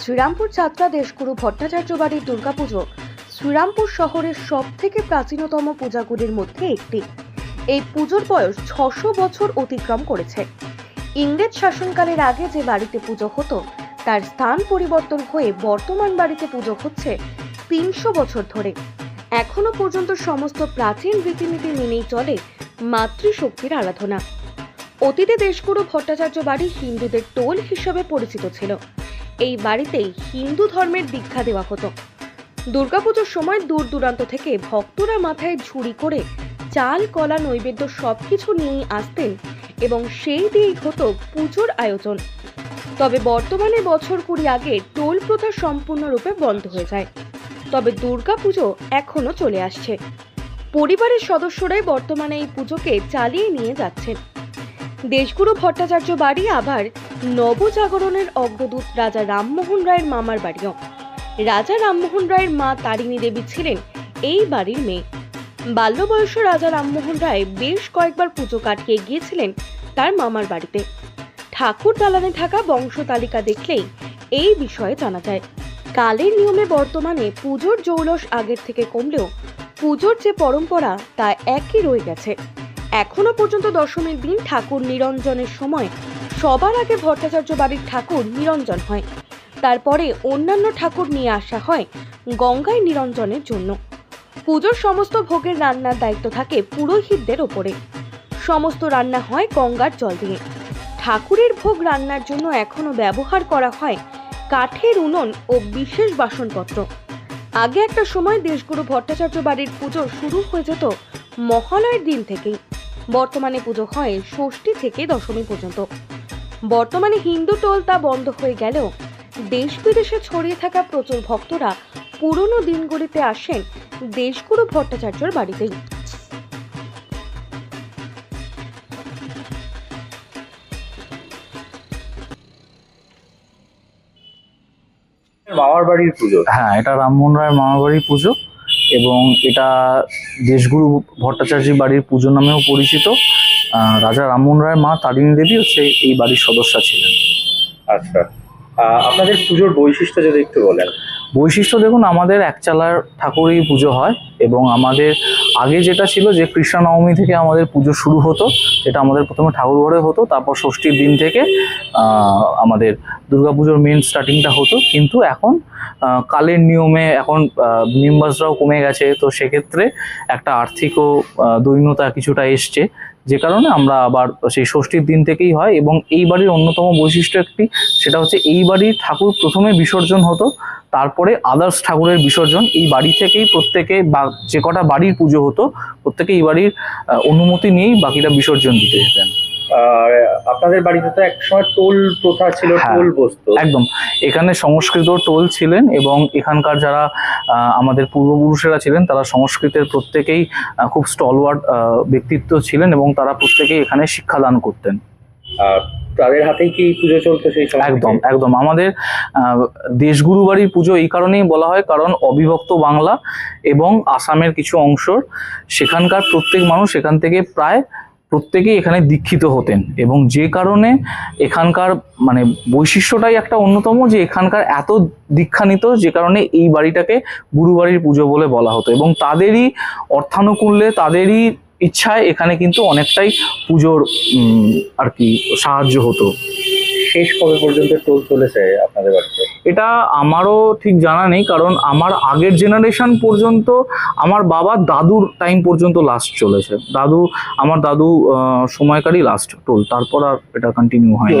শ্রীরামপুর ছাত্রা দেশগুরু ভট্টাচার্য বাড়ির দুর্গাপুজো শ্রীরামপুর শহরের সব থেকে প্রাচীনতম পূজাগুলির মধ্যে একটি। এই পুজোর বয়স ছশো বছর অতিক্রম করেছে। ইংরেজ শাসনকালের আগে যে বাড়িতে পুজো হতো, তার স্থান পরিবর্তন হয়ে বর্তমান বাড়িতে পুজো হচ্ছে তিনশো বছর ধরে। এখনও পর্যন্ত সমস্ত প্রাচীন রীতিনীতি মেনেই চলে মাতৃশক্তির আরাধনা। অতীতে দেশগুরু ভট্টাচার্য বাড়ি হিন্দুদের টোল হিসেবে পরিচিত ছিল। এই বাড়িতেই হিন্দু ধর্মের দীক্ষা দেওয়া হতো। দুর্গাপুজোর সময় দূর দূরান্ত থেকে ভক্তরা মাথায় ঝুড়ি করে চাল, কলা, নৈবেদ্য সবকিছু নিয়েই আসতেন এবং সেই দিয়েই হতো পুজোর আয়োজন। তবে বর্তমানে বছর কুড়ি আগে টোল প্রথা সম্পূর্ণরূপে বন্ধ হয়ে যায়। তবে দুর্গাপুজো এখনও চলে আসছে। পরিবারের সদস্যরাই বর্তমানে এই পুজোকে চালিয়ে নিয়ে যাচ্ছেন। দেশগুরু ভট্টাচার্য বাড়ি আবার নবজাগরণের অগ্রদূত রাজা রামমোহন রায়ের মামার বাড়িও রাজা রামমোহন রায়ের মা তারিণী দেবী ছিলেন এই বাড়ির মেয়ে। বাল্য বয়সে রাজা রামমোহন রায় বেশ কয়েকবার পুজো কাটিয়ে গিয়েছিলেন তার মামার বাড়িতে। ঠাকুর দালানে থাকা বংশ তালিকা দেখলেই এই বিষয়ে জানা যায়। কালের নিয়মে বর্তমানে পুজোর জৌলস আগের থেকে কমলেও পুজোর যে পরম্পরা তা একই রয়ে গেছে। এখনও পর্যন্ত দশমীর দিন ঠাকুর নিরঞ্জনের সময় সবার আগে ভট্টাচার্য বাড়ির ঠাকুর নিরঞ্জন হয়। তারপরে অন্যান্য ঠাকুর নিয়ে আসা হয় গঙ্গায় নিরঞ্জনের জন্য। পুজোর সমস্ত ভোগের রান্নার দায়িত্ব থাকে পুরোহিতদের ওপরে। সমস্ত রান্না হয় গঙ্গার জল দিয়ে। ঠাকুরের ভোগ রান্নার জন্য এখনও ব্যবহার করা হয় কাঠের উনুন ও বিশেষ বাসনপত্র। আগে একটা সময় দেশগুরু ভট্টাচার্য বাড়ির পুজো শুরু হয়ে যেত মহালয়ের দিন থেকেই। বর্তমানে পুজো হয় ষষ্ঠী থেকে দশমী পর্যন্ত। বর্তমানে হিন্দু টোল তা বন্ধ হয়ে গেলেও দেশ বিদেশে ছড়িয়ে থাকা প্রচুর ভক্তরা পুরনো দিনগুলিতে আসেন দেশগুরু ভট্টাচার্যর বাড়িতেই। মামার বাড়ির পুজো? হ্যাঁ এটা রামমোহন রায়ের মামাবাড়ির পুজো। এবং এটা দেশগুরু ভট্টাচার্য বাড়ির পুজো নামেও পরিচিত। আহ, রাজা রামমোহন রায় মা তারিণী দেবী হচ্ছে এই বাড়ির সদস্যা ছিলেন। আচ্ছা। আপনাদের পুজোর বৈশিষ্ট্য যদি একটু বলেন। বৈশিষ্ট্য দেখুন আমাদের একচালার ঠাকুরই পুজো হয় এবং আমাদের আগে যেটা ছিল যে কৃষ্ণ নবমী থেকে আমাদের পুজো শুরু হতো যেটা আমাদের প্রথমে ঠাকুর ঘরে হতো, তারপর ষষ্ঠীর দিন থেকে আমাদের দুর্গাপুজোর মেন স্টার্টিংটা হতো। কিন্তু এখন কালের নিয়মে এখন মেম্বার্সরাও কমে গেছে, তো সেক্ষেত্রে একটা আর্থিকও দৈন্যতা কিছুটা এসছে, যে কারণে আমরা আবার সেই ষষ্ঠীর দিন থেকেই হয়। এবং এই বাড়ির অন্যতম বৈশিষ্ট্য একটি, সেটা হচ্ছে এই বাড়ির ঠাকুর প্রথমে বিসর্জন হতো তারপরে আদার্স ঠাকুরের বিসর্জন এই বাড়ি থেকেই প্রত্যেকে বা যে কটা বাড়ির পুজো হতো প্রত্যেকে এই বাড়ির অনুমতি নিয়েই বাকিটা বিসর্জন দিতে যেতেন। আর আপনাদের বাড়িতে তো এক সময় টোল প্রথা ছিল হ্যাঁ। টোল বসতো। একদম। এখানে সংস্কৃত টোল ছিলেন এবং এখানকার যারা আমাদের পূর্বপুরুষেরা ছিলেন তারা সংস্কৃতের প্রত্যেকেই খুব স্টলওয়ার্ড ব্যক্তিত্ব ছিলেন এবং তারা প্রত্যেকেই এখানে শিক্ষাদান করতেন। তাদের হাতেই কি পুজো চলতো সেই সময়? একদম একদম। আমাদের দেশগুরু বাড়ির পুজো এই কারণেই বলা হয়, কারণ অবিভক্ত বাংলা এবং আসামের কিছু অংশ, সেখানকার প্রত্যেক মানুষ এখান থেকে প্রায় প্রত্যেকেই এখানে দীক্ষিত হতেন। এবং যে কারণে এখানকার মানে বৈশিষ্ট্যটাই একটা অন্যতম যে এখানকার এত দীক্ষা নিত যে কারণে এই বাড়িটাকে গুরুবাড়ির পুজো বলে বলা হতো। এবং তাদেরই অর্থানুকূল্যে, তাদেরই ইচ্ছায় এখানে কিন্তু অনেকটাই পুজোর আর কি সাহায্য হতো। শেষ কবে পর্যন্ত টোল চলেছে আপনাদের বাড়িতে? এটা আমারও ঠিক জানা নেই কারণ আমার আগের জেনারেশন পর্যন্ত আমার বাবার দাদুর টাইম পর্যন্ত লাস্ট চলেছে। দাদু আমার দাদু সময়কারই লাস্ট টোল তারপর আর এটা কন্টিনিউ হয়